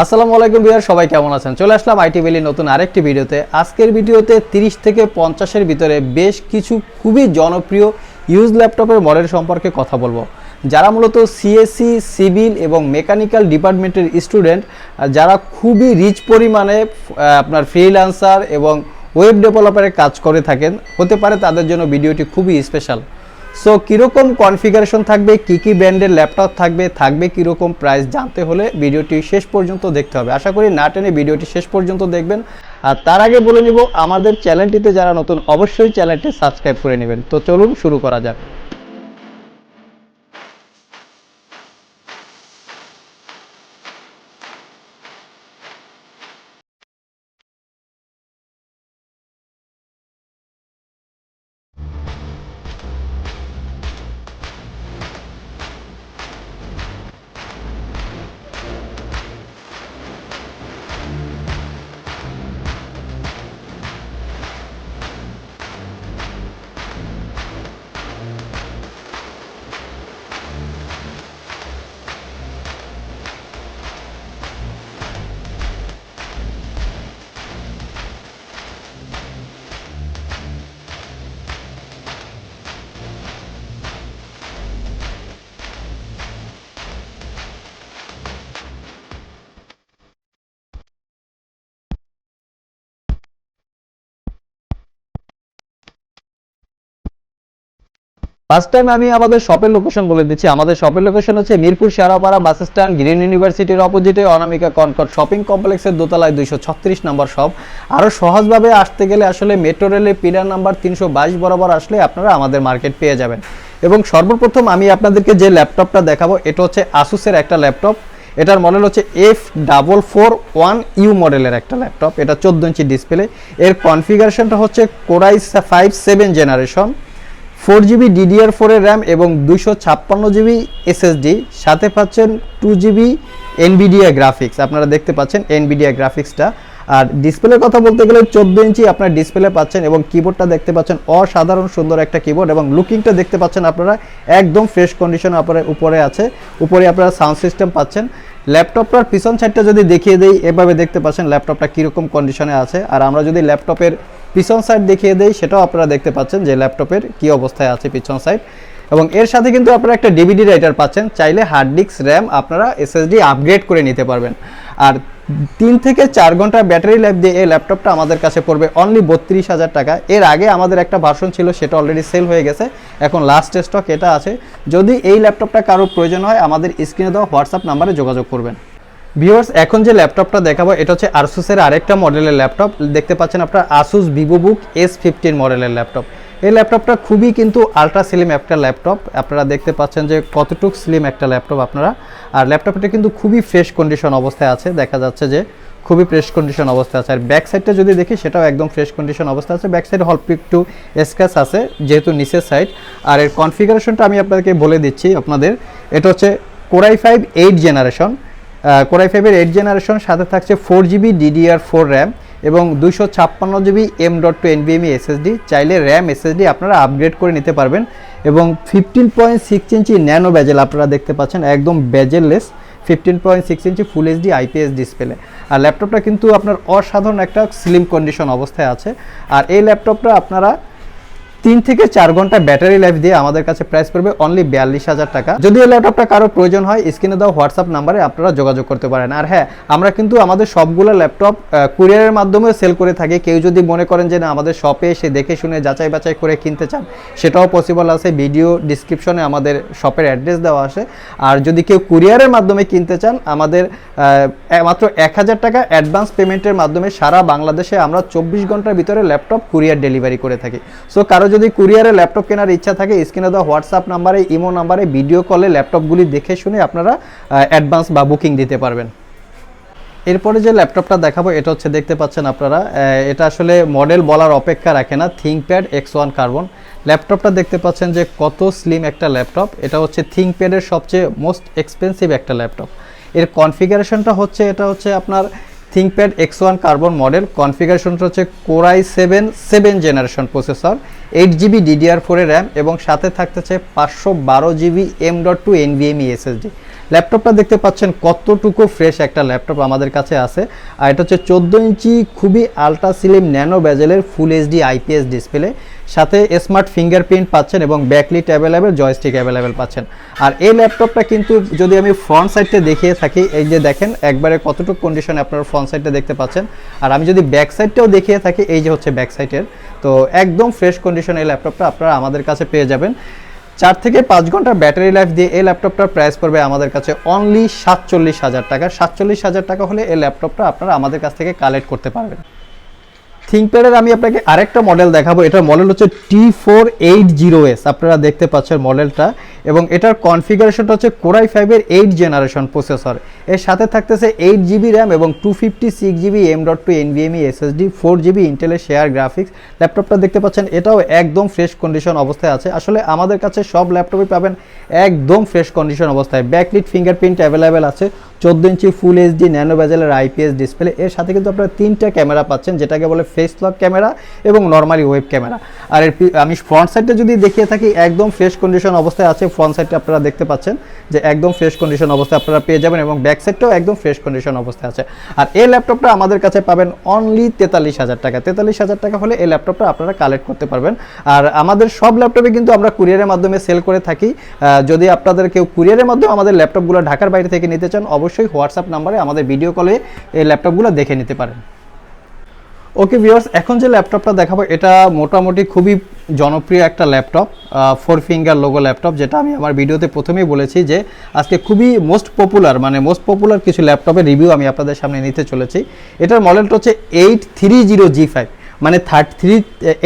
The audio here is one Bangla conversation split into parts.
আসসালামু আলাইকুম বিহার সবাই কেমন আছেন? চলে আসলাম আইটি ভ্যালি নতুন আরেকটি ভিডিওতে। আজকের ভিডিওতে 30 থেকে পঞ্চাশের ভিতরে বেশ কিছু খুবই জনপ্রিয় ইউজ ল্যাপটপের মডেল সম্পর্কে কথা বলব। যারা মূলত সিএসসি সিভিল এবং মেকানিক্যাল ডিপার্টমেন্টের স্টুডেন্ট যারা খুবই রিচ পরিমাণে আপনার ফ্রিল্যান্সার এবং ওয়েব ডেভেলপারের কাজ করে থাকেন, হতে পারে তাদের জন্য ভিডিওটি খুবই স্পেশাল সো কীরকম কনফিগারেশন থাকবে, কি কি ব্র্যান্ডের ল্যাপটপ থাকবে থাকবে কীরকম প্রাইস জানতে হলে ভিডিওটি শেষ পর্যন্ত দেখতে হবে। আশা করি না টেনে ভিডিওটি শেষ পর্যন্ত দেখবেন। আর তার আগে বলে নিব, আমাদের চ্যানেলটিতে যারা নতুন, অবশ্যই চ্যানেলটি সাবস্ক্রাইব করে নেবেন। তো চলুন শুরু করা যাক। ফার্স্ট টাইম আমি আমাদের শপের লোকেশন বলে দিচ্ছি। আমাদের শপের লোকেশন হচ্ছে Mirpur Sheorapara bus stand green ইউনিভার্সিটির অপোজিটে অনামিকা কনকট শপিং কমপ্লেক্সের দোতলায় দুইশো ছত্রিশ নম্বর শপ আরও সহজভাবে আসতে গেলে আসলে মেট্রো রেলের পিলার নাম্বার তিনশো বাইশ বরাবর আসলে আপনারা আমাদের মার্কেট পেয়ে যাবেন। এবং সর্বপ্রথম আমি আপনাদেরকে যে ল্যাপটপটা দেখাবো, এটা হচ্ছে আসুসের একটা ল্যাপটপ এটার মডেল হচ্ছে F double four one U মডেলের একটা ল্যাপটপ এটা চোদ্দ ইঞ্চি ডিসপ্লে এর কনফিগারেশনটা হচ্ছে core i five seven generation four GB DDR ফোরের র্যাম এবং দুশো ছাপ্পান্ন জিবি এসএসডি সাথে পাচ্ছেন টু জিবি এনবিডিয়া গ্রাফিক্স আপনারা দেখতে পাচ্ছেন এনবিডিয়া গ্রাফিক্সটা আর ডিসপ্লের কথা বলতে গেলে চোদ্দ ইঞ্চি আপনার ডিসপ্লে পাচ্ছেন এবং কিবোর্ডটা দেখতে পাচ্ছেন অসাধারণ সুন্দর একটা কিবোর্ড এবং লুকিংটা দেখতে পাচ্ছেন আপনারা একদম ফ্রেশ কন্ডিশন আপনার উপরে আছে। উপরে আপনারা সাউন্ড সিস্টেম পাচ্ছেন। ল্যাপটপটার পিছন সাইডটা যদি দেখিয়ে দেই, এভাবে দেখতে পাচ্ছেন ল্যাপটপটা কীরকম কন্ডিশনে আছে। আর আমরা যদি ল্যাপটপের পিছন সাইড দেখিয়ে দেই, সেটাও আপনারা দেখতে পাচ্ছেন যে ল্যাপটপের কি অবস্থায় আছে পিছন সাইড এবং এর সাথে কিন্তু আপনারা একটা ডিভিডি রাইটার পাচ্ছেন, চাইলে হার্ড ডিস্ক র্যাম আপনারা এসএসডি আপগ্রেড করে নিতে পারবেন। আর তিন থেকে চার ঘণ্টা ব্যাটারি লাইফ দিয়ে এই ল্যাপটপটা আমাদের কাছে পড়বে অনলি বত্রিশ হাজার টাকা। এর আগে আমাদের একটা ভার্সন ছিল, সেটা অলরেডি সেল হয়ে গেছে। এখন লাস্ট স্টক এটা আছে। যদি এই ল্যাপটপটা কারোর প্রয়োজন হয়, আমাদের স্ক্রিনে দেওয়া হোয়াটসঅ্যাপ নাম্বারে যোগাযোগ করবেন। ভিউয়ার্স এখন যে ল্যাপটপটা দেখাবো, এটা হচ্ছে আসুসের আরেকটা মডেলের ল্যাপটপ দেখতে পাচ্ছেন আপনার Asus vivo book S fifteen মডেলের ল্যাপটপ এই ল্যাপটপটা খুবই কিন্তু আলট্রা স্লিম একটা ল্যাপটপ আপনারা দেখতে পাচ্ছেন যে কতটুক স্লিম একটা ল্যাপটপ আপনারা। আর ল্যাপটপটা কিন্তু খুবই ফ্রেশ কন্ডিশন অবস্থায় আছে। দেখা যাচ্ছে যে খুবই ফ্রেশ কন্ডিশন অবস্থা আছে। আর ব্যাক সাইডটা যদি দেখি, সেটাও একদম ফ্রেশ কন্ডিশন অবস্থা আছে। ব্যাক সাইড অল্প একটু স্ক্র্যাচ আছে, যেহেতু নিচের সাইড আর এর কনফিগারেশনটা আমি আপনাদেরকে বলে দিচ্ছি আপনাদের। এটা হচ্ছে core i five eight generation core i ফাইভের এইট জেনারেশন সাথে থাকছে four GB DDR four RAM এবং দুশো ছাপ্পান্ন জিবি এম ডট টু এনবিএমই এসএসডি চাইলে র্যাম এসএসডি আপনারা আপগ্রেড করে নিতে পারবেন এবং fifteen point six inch nano bezel আপনারা দেখতে পাচ্ছেন, একদম bezelless fifteen point six inch full HD IPS display আর ল্যাপটপটা কিন্তু আপনার অসাধারণ একটা স্লিম কন্ডিশন অবস্থায় আছে। আর এই ল্যাপটপটা আপনারা তিন থেকে চার ঘণ্টা ব্যাটারি লাইফ দিয়ে আমাদের কাছে প্রাইস পড়বে অনলি বিয়াল্লিশ হাজার টাকা। যদি এই ল্যাপটপটা কারও প্রয়োজন হয় স্ক্রিনে দেওয়া হোয়াটসঅ্যাপ নাম্বারে আপনারা যোগাযোগ করতে পারেন। আর হ্যাঁ আমরা কিন্তু আমাদের সবগুলো ল্যাপটপ কুরিয়ারের মাধ্যমে সেল করে থাকি। কেউ যদি মনে করেন যে না, আমাদের শপে এসে দেখে শুনে যাচাই বাছাই করে কিনতে চান, সেটাও পসিবল আছে। ভিডিও ডিসক্রিপশনে আমাদের শপের অ্যাড্রেস দেওয়া আছে। আর যদি কেউ কুরিয়ারের মাধ্যমে কিনতে চান, আমাদের মাত্র এক হাজার টাকা অ্যাডভান্স পেমেন্টের মাধ্যমে সারা বাংলাদেশে আমরা চব্বিশ ঘণ্টার ভিতরে ল্যাপটপ কুরিয়ার ডেলিভারি করে থাকি। সো কারও যদি কুরিয়ারে ল্যাপটপ কেনার ইচ্ছা থাকে, স্ক্রিনে দেওয়া হোয়াটসঅ্যাপ নাম্বারে, ইমো নাম্বারে, ভিডিও কলে ল্যাপটপগুলি দেখে শুনে আপনারা অ্যাডভান্স বা বুকিং দিতে পারবেন। এরপরে যে ল্যাপটপটা দেখাবো, এটা হচ্ছে দেখতে পাচ্ছেন আপনারা এটা আসলে মডেল বলার অপেক্ষা রাখে না থিঙ্কপ্যাড এক্স ওয়ান কার্বন ল্যাপটপটা দেখতে পাচ্ছেন যে কত স্লিম একটা ল্যাপটপ, এটা হচ্ছে থিঙ্কপ্যাডের সবচেয়ে মোস্ট এক্সপেন্সিভ একটা ল্যাপটপ। এর কনফিগারেশনটা হচ্ছে, এটা হচ্ছে আপনার ThinkPad X one carbon model কনফিগারেশনটা হচ্ছে core i seven seven generation processor eight GB DDR ফোরের র্যাম এবং সাথে থাকতেছে পাঁচশো বারো GB M dot two NVMe SSD ল্যাপটপটা দেখতে পাচ্ছেন কতটুকু ফ্রেশ একটা ল্যাপটপ আমাদের কাছে আছে। আর এটা হচ্ছে চোদ্দ ইঞ্চি খুবই আলট্রা সিলিম ন্যানো ব্যাজেলের ফুল এইচডি আইপিএস ডিসপ্লে সাথে স্মার্ট ফিঙ্গারপ্রিন্ট পাচ্ছেন এবং ব্যাকলিট অ্যাভেলেবেল জয়স্টিক অ্যাভেলেবেল পাচ্ছেন। আর এই ল্যাপটপটা কিন্তু যদি আমি ফ্রন্ট সাইডটা দেখিয়ে থাকি, এই যে দেখেন, একবারে কতটুকু কন্ডিশনে আপনারা ফ্রন্ট সাইডটা দেখতে পাচ্ছেন। আর আমি যদি ব্যাক সাইডটাও দেখিয়ে থাকি, এই যে হচ্ছে ব্যাক সাইডের তো একদম ফ্রেশ কন্ডিশন এই ল্যাপটপটা আপনারা আমাদের কাছে পেয়ে যাবেন। চার থেকে পাঁচ ঘণ্টা ব্যাটারি লাইফ দিয়ে এই ল্যাপটপটার প্রাইস পড়বে আমাদের কাছে অনলি সাতচল্লিশ হাজার টাকা। সাতচল্লিশ হাজার টাকা হলে এই ল্যাপটপটা আপনারা আমাদের কাছ থেকে কালেক্ট করতে পারবেন। থিঙ্কপ্যাডের আমি আপনাকে আরেকটা মডেল দেখাবো। এটার মডেল হচ্ছে T four eight zero S আপনারা দেখতে পাচ্ছেন মডেলটা এবং এটার কনফিগারেশনটা হচ্ছে কোরাই ফাইভের এইট জেনারেশন প্রসেসর এর সাথে থাকতেছে এইট জিবি র্যাম এবং two fifty six GB M dot two NVMe SSD four GB ইন্টেলের শেয়ার গ্রাফিক্স ল্যাপটপটা দেখতে পাচ্ছেন, এটাও একদম ফ্রেশ কন্ডিশন অবস্থায় আছে। আসলে আমাদের কাছে সব ল্যাপটপই পাবেন একদম ফ্রেশ কন্ডিশন অবস্থায়। ব্যাকলিট ফিঙ্গারপ্রিন্ট অ্যাভেলেবেল আছে। চোদ্দ ইঞ্চি ফুল এইচডি ন্যানো ব্যাজেলের আইপিএস ডিসপ্লে এর সাথে কিন্তু আপনারা তিনটা ক্যামেরা পাচ্ছেন, যেটাকে বলে ফেস লক ক্যামেরা এবং নর্মালি ওয়েব ক্যামেরা। আর এর আমি ফ্রন্ট সাইডটা যদি দেখিয়ে থাকি, একদম ফ্রেশ কন্ডিশন অবস্থায় আছে ফ্রন্ট সাইডটা আপনারা দেখতে পাচ্ছেন যে একদম ফ্রেশ কন্ডিশন অবস্থায় আপনারা পেয়ে যাবেন এবং ব্যাক সাইডটাও একদম ফ্রেশ কন্ডিশন অবস্থায় আছে। আর এই ল্যাপটপটা আমাদের কাছে পাবেন অনলি তেতাল্লিশ হাজার টাকা। তেতাল্লিশ হাজার টাকা হলে এই ল্যাপটপটা আপনারা কালেক্ট করতে পারবেন। আর আমাদের সব ল্যাপটপে কিন্তু আমরা কুরিয়ারের মাধ্যমে সেল করে থাকি। যদি আপনাদের কেউ কুরিয়ারের মাধ্যমে আমাদের ল্যাপটপগুলো ঢাকার বাইরে থেকে নিতে চান, অবশ্যই হোয়াটসঅ্যাপ নাম্বারে আমাদের ভিডিও কলে এই ল্যাপটপগুলো দেখে নিতে পারেন। ওকে ভিউয়ার্স, এখন যে ল্যাপটপটা দেখাবো, এটা মোটামুটি খুবই জনপ্রিয় একটা laptop four finger logo laptop, যেটা আমি আমার ভিডিওতে প্রথমেই বলেছি যে আজকে খুবই মোস্ট পপুলার মানে মোস্ট পপুলার কিছু ল্যাপটপের রিভিউ আমি আপনাদের সামনে নিতে চলেছি। এটার মডেলটা হচ্ছে eight three zero G five মানে thirty three,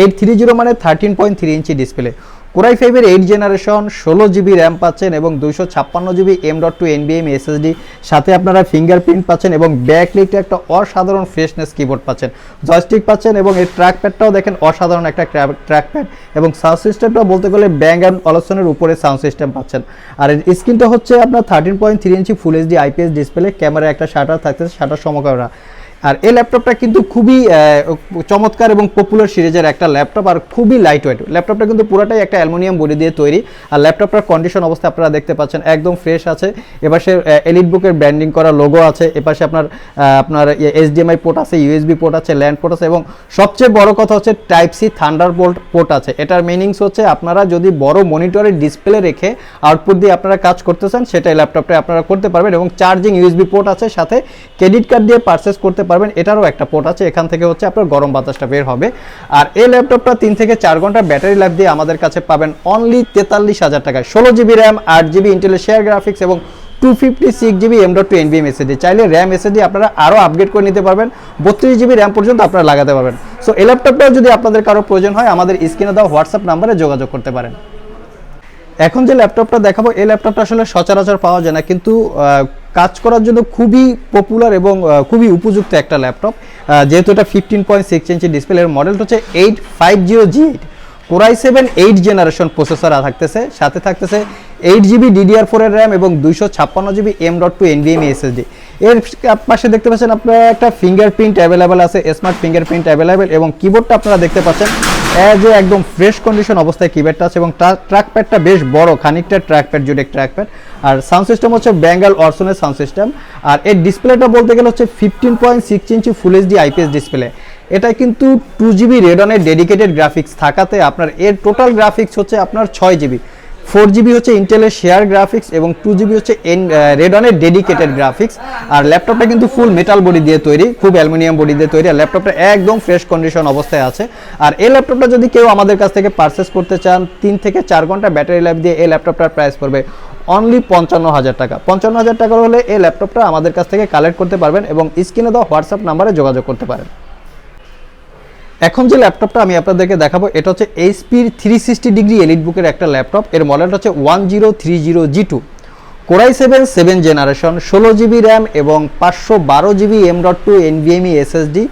eight three zero মানে thirteen point three inch display. Core i ফাইভের এইট জেনারেশন, ষোলো জিবি র্যাম পাচ্ছেন এবং দুইশো ছাপ্পান্ন জিবি এম ডট টু এনবিএম এসএসডি সাথে আপনারা ফিঙ্গারপ্রিন্ট পাচ্ছেন এবং ব্যাকলিটে একটা অসাধারণ ফ্রেশনেস কিবোর্ড পাচ্ছেন। জয়স্টিক পাচ্ছেন এবং এই ট্র্যাক প্যাডটাও দেখেন অসাধারণ একটা ট্র্যাক প্যাড এবং সাউন্ড সিস্টেমটাও বলতে গেলে ব্যাং অ্যান্ড অলসনের উপরে সাউন্ড সিস্টেম পাচ্ছেন। আর স্ক্রিনটা হচ্ছে আপনার thirteen point three inch full HD IPS display camera একটা শাটার থাকতেছে শাটার সমকারা আর এই ল্যাপটপটা কিন্তু খুবই চমৎকার এবং পপুলার সিরিজের একটা ল্যাপটপ আর খুবই লাইট ওয়েট ল্যাপটপটা কিন্তু পুরোটাই একটা অ্যালুমিনিয়াম বডি দিয়ে তৈরি। আর ল্যাপটপটার কন্ডিশন অবস্থা আপনারা দেখতে পাচ্ছেন, একদম ফ্রেশ আছে। এপাশে এলিট বুকের ব্র্যান্ডিং করা লোগো আছে। এপাশে আপনার আপনার এইচডিএমআই পোর্ট আছে ইউএসবি পোর্ট আছে ল্যান্ড পোর্ট আছে এবং সবচেয়ে বড় কথা হচ্ছে type C Thunderbolt port আছে। এটার মিনিংস হচ্ছে আপনারা যদি বড় মনিটরের ডিসপ্লে রেখে আউটপুট দিয়ে আপনারা কাজ করতেছেন, সেটাই ল্যাপটপটা আপনারা করতে পারবেন এবং চার্জিং ইউএসবি পোর্ট আছে, সাথে ক্রেডিট কার্ড দিয়ে পারচেস করতে পারবেন, এটারও একটা পোর্ট আছে। এখান থেকে হচ্ছে আপনার গরম বাতাসটা বের হবে। আর এই ল্যাপটপটা তিন থেকে চার ঘণ্টা ব্যাটারি লাইফ দিয়ে আমাদের কাছে পাবেন অনলি তেতাল্লিশ হাজার টাকায়। ষোলো জিবি র্যাম আট জিবি ইন্টেলের শেয়ার গ্রাফিক্স এবং two fifty six GB M dot two এনবিএম SSD চাইলে র্যাম এসএসডি আপনারা আরও আপগ্রেড করে নিতে পারবেন। বত্রিশ জিবি র্যাম পর্যন্ত আপনারা লাগাতে পারবেন। সো এই ল্যাপটপটাও যদি আপনাদের কারও প্রয়োজন হয়, আমাদের স্ক্রিনে দেওয়া হোয়াটসঅ্যাপ নাম্বারে যোগাযোগ করতে পারেন। এখন যে ল্যাপটপটা দেখাবো, এই ল্যাপটপটা আসলে সচরাচর পাওয়া যায় না। কিন্তু কাজ করার জন্য খুবই পপুলার এবং খুবই উপযুক্ত একটা ল্যাপটপ যেহেতু এটা ফিফটিন পয়েন্ট সিক্স ইঞ্চি ডিসপ্লের মডেলটা হচ্ছে eight five zero G eight core i seven eight generation processor থাকতেছে, সাথে থাকতেছে এইট জিবি ডিডিআর ফোরের র্যাম এবং দুইশো ছাপ্পান্ন GB M dot two NVMe SSD এর পাশে দেখতে পাচ্ছেন আপনারা একটা ফিঙ্গারপ্রিন্ট অ্যাভেলেবেল আছে স্মার্ট ফিঙ্গারপ্রিন্ট অ্যাভেলেবেল এবং কিবোর্ডটা আপনারা দেখতে পাচ্ছেন। এজ এ একদম ফ্রেশ কন্ডিশন অবস্থায় কিব্যাডটা আছে এবং ট্র্যাক প্যাডটা বেশ বড়, খানিকটা ট্র্যাক প্যাড জুড়ে ট্র্যাক প্যাড আর সাউন্ড সিস্টেম হচ্ছে ব্যাঙ্গাল অর্সনের সাউন্ড সিস্টেম আর এর ডিসপ্লেটা বলতে গেলে হচ্ছে fifteen point six inch full HD IPS display এটা কিন্তু টু জিবি রেডনের ডেডিকেটেড গ্রাফিক্স থাকাতে আপনার এর টোটাল গ্রাফিক্স হচ্ছে আপনার ছয় জিবি ফোর জিবি হচ্ছে ইন্টেলের শেয়ার গ্রাফিক্স এবং টু জিবি হচ্ছে এন রেডনের ডেডিকেটেড গ্রাফিক্স আর ল্যাপটপটা কিন্তু ফুল মেটাল বডি দিয়ে তৈরি, খুব অ্যালুমিনিয়াম বডি দিয়ে তৈরি। আর ল্যাপটপটা একদম ফ্রেশ কন্ডিশন অবস্থায় আছে। আর এই ল্যাপটপটা যদি কেউ আমাদের কাছ থেকে পারচেস করতে চান, তিন থেকে চার ঘণ্টা ব্যাটারি লাইফ দিয়ে এই ল্যাপটপটার প্রাইস পড়বে অনলি পঞ্চান্ন হাজার টাকা। পঞ্চান্ন হাজার টাকা হলে এই ল্যাপটপটা আমাদের কাছ থেকে কালেক্ট করতে পারবেন এবং স্ক্রিনে দেওয়া হোয়াটসঅ্যাপ নাম্বারে যোগাযোগ করতে পারেন। এখন যে ল্যাপটপটা আমি আপনাদেরকে দেখাবো, এটা হচ্ছে এইচপির থ্রি সিক্সটি ডিগ্রি এলিট বুকের একটা ল্যাপটপ। এর মডেলটা হচ্ছে one zero three zero G two core i seven seven generation ষোলো জিবি র্যাম এবং পাঁচশো বারো GB M dot two NVMe SSD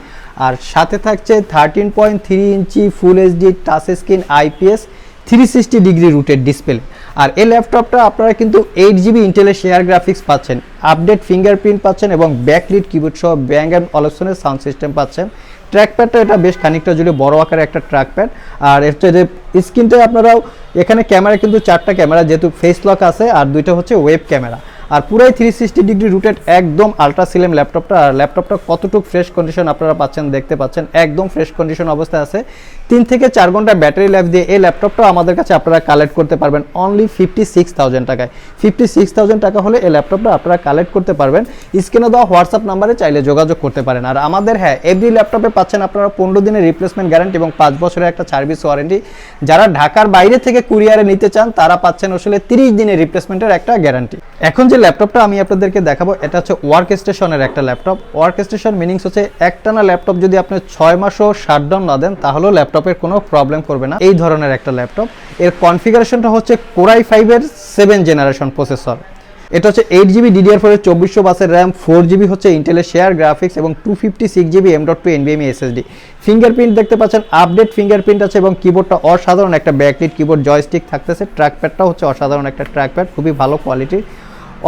আর সাথে থাকছে thirteen point three inch full HD touch screen IPS three sixty degree রুটের ডিসপ্লে আর এই ল্যাপটপটা আপনারা কিন্তু এইট জিবি ইন্টেলের শেয়ার গ্রাফিক্স পাচ্ছেন আপডেট ফিঙ্গারপ্রিন্ট পাচ্ছেন এবং ব্যাকলিট কিবোর্ড সহ ব্যাঙ্গ অ্যান্ড অলপশনের সাউন্ড সিস্টেম পাচ্ছেন। ট্র্যাকপ্যাডটা এটা বেশ খানিকটা জুড়ে বড় আকারে একটা ট্র্যাক ট্র্যাকপ্যাড আর হচ্ছে যে স্ক্রিনটা আপনারাও এখানে ক্যামেরা কিন্তু চারটা ক্যামেরা যেহেতু ফেস লক আছে আর দুইটা হচ্ছে ওয়েব ক্যামেরা আর পুরাই থ্রি সিক্সটি ডিগ্রি রুটেড একদম আলট্রা সিলেম ল্যাপটপটা আর ল্যাপটপটা কতটুকু ফ্রেশ কন্ডিশন আপনারা পাচ্ছেন, দেখতে পাচ্ছেন, একদম ফ্রেশ কন্ডিশন অবস্থায় আছে। তিন থেকে চার ঘণ্টা ব্যাটারি লাইফ দিয়ে এই ল্যাপটপটা আমাদের কাছে আপনারা কালেক্ট করতে পারবেন অনলি ফিফটি সিক্স থাউজেন্ড টাকায়। ফিফটি সিক্স থাউজেন্ড টাকা হলে এই ল্যাপটপটা আপনারা কালেক্ট করতে পারবেন। স্ক্রিনে দেওয়া হোয়াটসঅ্যাপ নাম্বারে চাইলে যোগাযোগ করতে পারেন। আর আমাদের হ্যাঁ এভরি ল্যাপটপে পাচ্ছেন আপনারা পনেরো দিনের রিপ্লেসমেন্ট গ্যারান্টি এবং পাঁচ বছরের একটা সার্ভিস ওয়ারেন্টি যারা ঢাকার বাইরে থেকে কুরিয়ারে নিতে চান, তারা পাচ্ছেন আসলে তিরিশ দিনের রিপ্লেসমেন্টের একটা গ্যারান্টি এখন যে ল্যাপটপটা আমি আপনাদেরকে দেখাবো, এটা হচ্ছে ওয়ার্ক স্টেশনের একটা ল্যাপটপ ওয়ার্ক স্টেশন মিনিংস হচ্ছে একটানা ল্যাপটপ যদি আপনি ছয় মাসও শাটডাউন না দেন, তাহলেও ল্যাপটপের কোনো প্রবলেম করবে না। এই ধরনের একটা ল্যাপটপ। এর কনফিগারেশনটা হচ্ছে কোরাই ফাইভের সেভেন জেনারেশন প্রসেসর। এটা হচ্ছে এইট জিবি ডিডিআর ফোরের চব্বিশশো বাসের র্যাম, ফোর জিবি হচ্ছে ইন্টেলের শেয়ার গ্রাফিক্স এবং two fifty six GB M dot two এনবিএমই SSD. Fingerprint দেখতে পাচ্ছেন, আপডেট ফিঙ্গারপ্রিন্ট আছে এবং কিবোর্ডটা অসাধারণ একটা ব্যাকলিট কিবোর্ড জয়স্টিক থাকতেছে। ট্র্যাকপ্যাডটা হচ্ছে অসাধারণ একটা ট্র্যাকপ্যাড খুবই ভালো কোয়ালিটির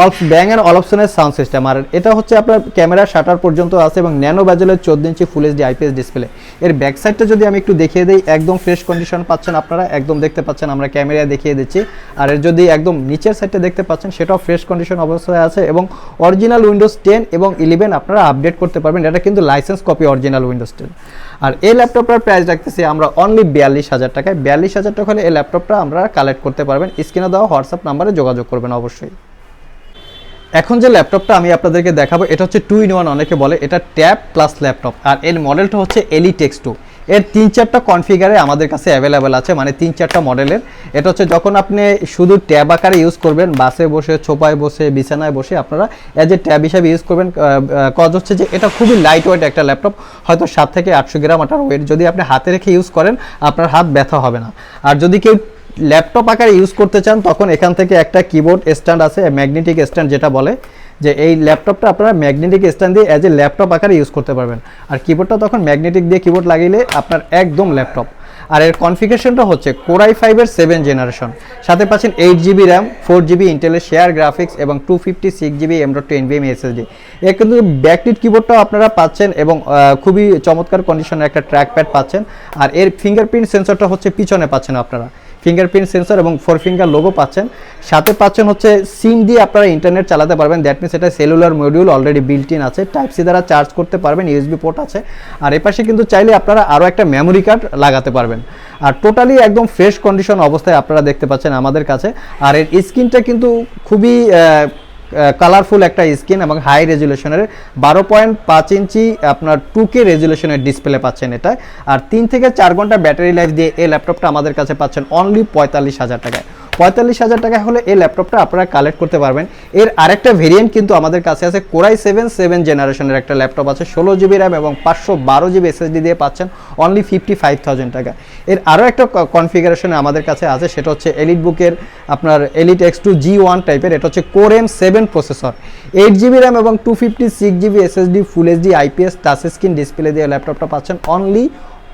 অফ ব্যাং অ্যান্ড অপশনের সাউন্ড সিস্টেম। আর এটা হচ্ছে আপনার ক্যামেরা শাটার পর্যন্ত আছে এবং ন্যানো ব্যাজেলের চোদ্দ inch full HD IPS display. এর ব্যাক সাইডটা যদি আমি একটু দেখিয়ে দিই, একদম ফ্রেশ কন্ডিশন পাচ্ছেন আপনারা, একদম দেখতে পাচ্ছেন আমরা ক্যামেরায় দেখিয়ে দিচ্ছি। আর এর যদি একদম নিচের সাইডটা দেখতে পাচ্ছেন, সেটাও ফ্রেশ কন্ডিশন অবস্থায় আছে এবং অরিজিনাল উইন্ডোজ টেন এবং ইলেভেন আপনারা আপডেট করতে পারবেন। এটা কিন্তু license copy original Windows ten. আর এই ল্যাপটপটার প্রাইস রাখতেছি আমরা অনলি বিয়াল্লিশ হাজার টাকায়। বিয়াল্লিশ হাজার টাকা হলে এই ল্যাপটপটা আমরা কালেক্ট করতে পারবেন। স্ক্রিনে দেওয়া হোয়াটসঅ্যাপ নাম্বারে যোগাযোগ করবেন অবশ্যই। এখন যে ল্যাপটপটা আমি আপনাদেরকে দেখাবো, এটা হচ্ছে টু ইন ওয়ান অনেকে বলে, এটা ট্যাব প্লাস ল্যাপটপ। আর এর মডেলটা হচ্ছে এলিটেক্স টু এর তিন চারটা কনফিগারে আমাদের কাছে অ্যাভেলেবেল আছে মানে তিন চারটা মডেলের এটা হচ্ছে যখন আপনি শুধু ট্যাব আকারে ইউজ করবেন, বাসে বসে, ছোপায় বসে, বিছানায় বসে, আপনারা অ্যাজ এ ট্যাব হিসাবে ইউজ করবেন। কজ হচ্ছে যে এটা খুবই লাইট ওয়েট একটা ল্যাপটপ, হয়তো সাত থেকে আটশো গ্রাম আটার ওয়েট যদি আপনি হাতে রেখে ইউজ করেন, আপনার হাত ব্যথা হবে না। আর যদি কেউ ল্যাপটপ আকারে ইউজ করতে চান, তখন এখান থেকে একটা কিবোর্ড স্ট্যান্ড আছে ম্যাগনেটিক স্ট্যান্ড যেটা বলে, যে এই ল্যাপটপটা আপনারা ম্যাগনেটিক স্ট্যান্ড দিয়ে অ্যাজ এ ল্যাপটপ আকারে ইউজ করতে পারবেন। আর কিবোর্ডটা তখন ম্যাগনেটিক দিয়ে কিবোর্ড লাগিয়ে আপনার একদম ল্যাপটপ। আর এর কনফিগারেশনটা হচ্ছে কোরাই ফাইভের সেভেন জেনারেশন সাথে পাচ্ছেন eight GB RAM four GB ইন্টেলের শেয়ার গ্রাফিক্স এবং two fifty six GB M dot এনবিএম SSD এর কিন্তু ব্যাকলিট কিবোর্ডটাও আপনারা পাচ্ছেন এবং খুবই চমৎকার কন্ডিশনের একটা ট্র্যাক প্যাড পাচ্ছেন। আর এর ফিঙ্গারপ্রিন্ট সেন্সরটা হচ্ছে পিছনে পাচ্ছেন আপনারা। ফিঙ্গারপ্রিন্ট সেন্সর এবং ফোর ফিঙ্গার লোগো পাচ্ছেন। সাথে পাচ্ছেন হচ্ছে সিম দিয়ে আপনারা ইন্টারনেট চালাতে পারবেন। দ্যাট মিনস এটা cellular module already built in আছে। টাইপ সি দ্বারা চার্জ করতে পারবেন ইউএসবি পোর্ট আছে। আর এপাশে কিন্তু চাইলে আপনারা আরও একটা মেমোরি কার্ড লাগাতে পারবেন। আর টোটালি একদম ফ্রেশ কন্ডিশন অবস্থায় আপনারা দেখতে পাচ্ছেন আমাদের কাছে। আর এর স্ক্রিনটা কিন্তু খুবই কালারফুল একটা স্ক্রিন এবং হাই রেজুলেশনের বারো পয়েন্ট পাঁচ ইঞ্চি আপনার টু কে রেজুলেশনের ডিসপ্লে পাচ্ছেন এটা। আর তিন থেকে চার ঘণ্টা ব্যাটারি লাইফ দিয়ে এই ল্যাপটপটা আমাদের কাছে পাচ্ছেন অনলি পঁয়তাল্লিশ হাজার টাকায়। পঁয়তাল্লিশ হাজার টাকা হলে এই ল্যাপটপটা আপনারা কালেক্ট করতে পারবেন। এর আরেকটা ভেরিয়েন্ট কিন্তু আমাদের কাছে আছে কোরাই সেভেন সেভেন জেনারেশনের একটা ল্যাপটপ আছে, ষোলো জিবি র্যাম এবং পাঁচশো বারো জিবি এসএসডি দিয়ে পাচ্ছেন অনলি ফিফটি ফাইভ থাউজেন্ড টাকা এর আরও একটা কনফিগারেশন আমাদের কাছে আছে, সেটা হচ্ছে এলিট বুকের আপনার elite X two G one টাইপের এটা হচ্ছে core M seven processor eight GB RAM এবং two fifty six GB SSD full HD IPS touch screen display দিয়ে ল্যাপটপটা পাচ্ছেন অনলি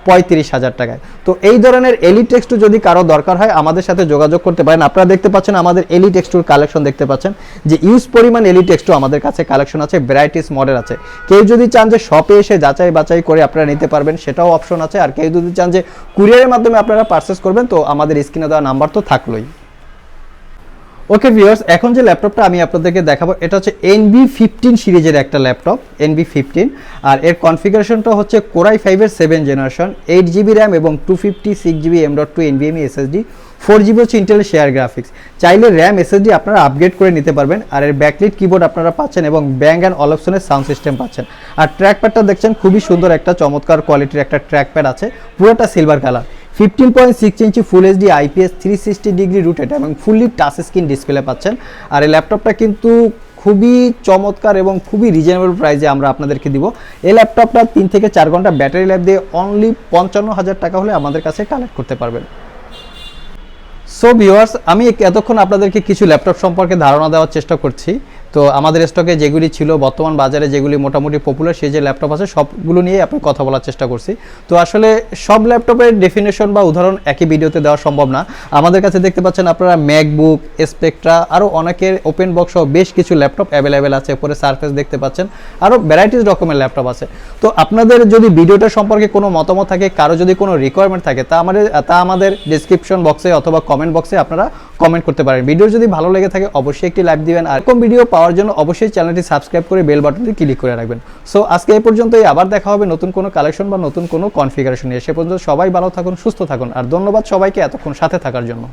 পঁয়ত্রিশ হাজার টাকায়। তো এই ধরনের এলি টেক্সটু যদি কারও দরকার হয়, আমাদের সাথে যোগাযোগ করতে পারেন। আপনারা দেখতে পাচ্ছেন আমাদের এলি টেক্সটুর কালেকশন দেখতে পাচ্ছেন, যে ইউজ পরিমাণ এলি টেক্সটু আমাদের কাছে কালেকশন আছে ভ্যারাইটিস মডেল আছে। কেউ যদি চান যে শপে এসে যাচাই বাছাই করে আপনারা নিতে পারবেন, সেটাও অপশন আছে। আর কেউ যদি চান যে কুরিয়ারের মাধ্যমে আপনারা পারচেস করবেন, তো আমাদের স্ক্রিনে দেওয়া নাম্বার তো থাকলোই। ওকে ভিউয়ার্স এখন যে ল্যাপটপটা আমি আপনাদেরকে দেখাবো, এটা হচ্ছে এনবি ফিফটিন সিরিজের একটা ল্যাপটপ এনবি ফিফটিন আর এর কনফিগারেশনটা হচ্ছে কোরাই ফাইভের seven generation eight GB RAM এবং two fifty six GB M dot two এনবিএমই SSD four GB হচ্ছে ইন্টেলের শেয়ার গ্রাফিক্স চাইলে র্যাম এসএসডি আপনারা আপগ্রেড করে নিতে পারবেন, আর এর ব্যাকলিট কিবোর্ড আপনারা পাচ্ছেন এবং ব্যাং অ্যান্ড অলপশনের সাউন্ড সিস্টেম পাচ্ছেন। আর ট্র্যাকপ্যাডটা দেখছেন, খুবই সুন্দর একটা চমৎকার কোয়ালিটির একটা ট্র্যাকপ্যাড আছে, পুরোটা silver colour fifteen point six inch full HD IPS three sixty degree rooted এবং ফুললি টাচ স্ক্রিন ডিসপ্লে পাচ্ছেন। আর এই ল্যাপটপটা কিন্তু খুবই চমৎকার এবং খুবই রিজনেবল প্রাইসে আমরা আপনাদেরকে দিব। এই ল্যাপটপটা তিন থেকে চার ঘণ্টা ব্যাটারি লাইফ দিয়ে অনলি পঞ্চান্ন হাজার টাকা হলে আমাদের কাছে কালেক্ট করতে পারবেন। সো ভিওয়ার্স আমি এতক্ষণ আপনাদেরকে কিছু ল্যাপটপ সম্পর্কে ধারণা দেওয়ার চেষ্টা করছি। তো আমাদের স্টকে যেগুলি ছিল, বর্তমান বাজারে যেগুলি মোটামুটি পপুলার সেই যে ল্যাপটপ আছে, সবগুলো নিয়ে আপনি কথা বলার চেষ্টা করছি। তো আসলে সব ল্যাপটপের ডেফিনেশন বা উদাহরণ একই ভিডিওতে দেওয়া সম্ভব না। আমাদের কাছে দেখতে পাচ্ছেন আপনারা ম্যাকবুক স্পেকট্রা আরও অনেকের ওপেন বক্স বেশ কিছু ল্যাপটপ অ্যাভেলেবেল আছে। উপরে সার্ফেস দেখতে পাচ্ছেন আরও ভ্যারাইটিস রকমের ল্যাপটপ আছে। তো আপনাদের যদি ভিডিওটা সম্পর্কে কোনো মতামত থাকে, কারও যদি কোনো রিকোয়ারমেন্ট থাকে, তা আমাদের তা আমাদের ডিসক্রিপশন বক্সে অথবা কমেন্ট বক্সে আপনারা কমেন্ট করতে পারেন। ভিডিও যদি ভালো লেগে থাকে, অবশ্যই একটি লাইক দিবেন। আর এরকম ভিডিও পাওয়ার জন্য অবশ্যই চ্যানেলটি সাবস্ক্রাইব করে বেল বাটনটি ক্লিক করে রাখবেন। সো আজকে এই পর্যন্তই। আবার দেখা হবে নতুন কোনো কালেকশন বা নতুন কোনো কনফিগারেশন নিয়ে। সে পর্যন্ত সবাই ভালো থাকুন, সুস্থ থাকুন। আর ধন্যবাদ সবাইকে এতক্ষণ সাথে থাকার জন্য।